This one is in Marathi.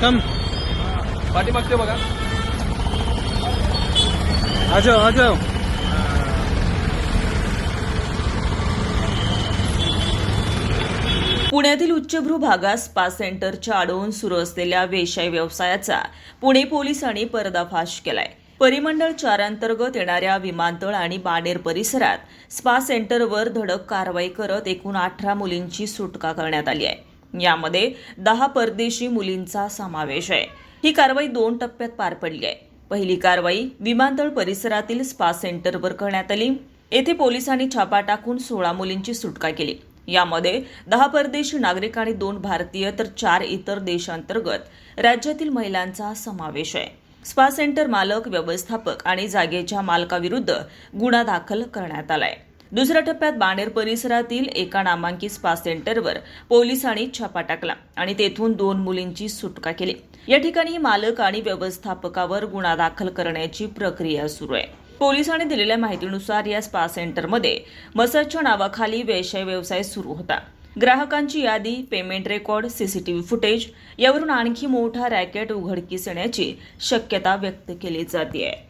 कम पाठीमागचे बघा. आ जाओ आ जाओ पुण्यातील उच्चभ्रू भागात स्पा सेंटरच्या आडवून सुरू असलेल्या वेश्या व्यवसायाचा पुणे पोलिसांनी पर्दाफाश केलाय. परिमंडळ चार अंतर्गत येणाऱ्या विमानतळ आणि बाणेर परिसरात स्पा सेंटरवर धडक कारवाई करत एकूण अठरा मुलींची सुटका करण्यात आली आहे. यामध्ये दहा परदेशी मुलींचा समावेश आहे. ही कारवाई दोन टप्प्यात पार पडली आहे. पहिली कारवाई विमानतळ परिसरातील स्पा सेंटरवर करण्यात आली. येथे पोलिसांनी छापा टाकून सोळा मुलींची सुटका केली. यामध्ये दहा परदेशी नागरिक आणि दोन भारतीय तर चार इतर देशांतर्गत राज्यातील महिलांचा समावेश आहे. स्पा सेंटर मालक व्यवस्थापक आणि जागेच्या मालकाविरुद्ध गुन्हा दाखल करण्यात आलाय. दुसऱ्या टप्प्यात बाणेर परिसरातील एका नामांकित स्पा सेंटरवर पोलिसांनी छापा टाकला आणि तेथून दोन मुलींची सुटका केली. या ठिकाणी मालक आणि व्यवस्थापकावर गुन्हा दाखल करण्याची प्रक्रिया सुरू आहे. पोलिसांनी दिलेल्या माहितीनुसार या स्पा सेंटरमध्ये मसाजच्या नावाखाली व्यवसाय व्यवसाय सुरू होता. ग्राहकांची यादी पेमेंट रेकॉर्ड सीसीटीव्ही फुटेज यावरून आणखी मोठा रॅकेट उघडकीस येण्याची शक्यता व्यक्त केली जाते.